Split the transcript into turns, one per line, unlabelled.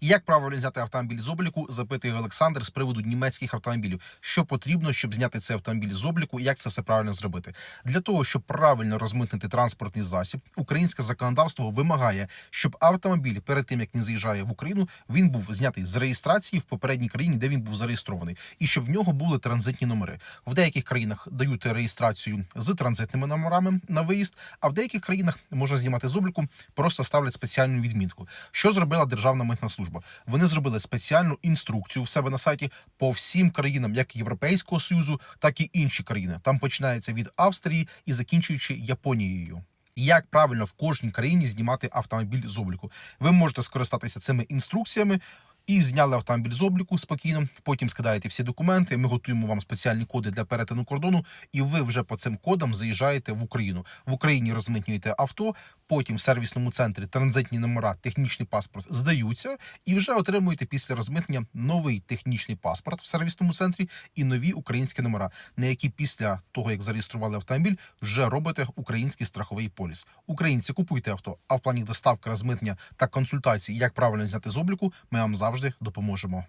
Як правильно зняти автомобіль з обліку, запитує Олександр з приводу німецьких автомобілів. Що потрібно, щоб зняти цей автомобіль з обліку, як це все правильно зробити? Для того, щоб правильно розмитнити транспортний засіб, українське законодавство вимагає, щоб автомобіль перед тим як він заїжджає в Україну, він був знятий з реєстрації в попередній країні, де він був зареєстрований, і щоб в нього були транзитні номери. В деяких країнах дають реєстрацію з транзитними номерами на виїзд, а в деяких країнах можна знімати з обліку, просто ставлять спеціальну відмітку. Що зробила Державна митна служба? Вони зробили спеціальну інструкцію в себе на сайті по всім країнам, як Європейського союзу, так і інші країни. Там починається від Австрії і закінчуючи Японією. Як правильно в кожній країні знімати автомобіль з обліку? Ви можете скористатися цими інструкціями. І зняли автомобіль з обліку спокійно. Потім скидаєте всі документи. Ми готуємо вам спеціальні коди для перетину кордону, і ви вже по цим кодам заїжджаєте в Україну. В Україні розмитнюєте авто. Потім в сервісному центрі транзитні номера, технічний паспорт здаються, і вже отримуєте після розмитнення новий технічний паспорт в сервісному центрі і нові українські номера, на які після того як зареєстрували автомобіль, вже робите український страховий поліс. Українці купуйте авто. А в плані доставки, розмитнення та консультацій, як правильно зняти з обліку, ми вам завжди допоможемо.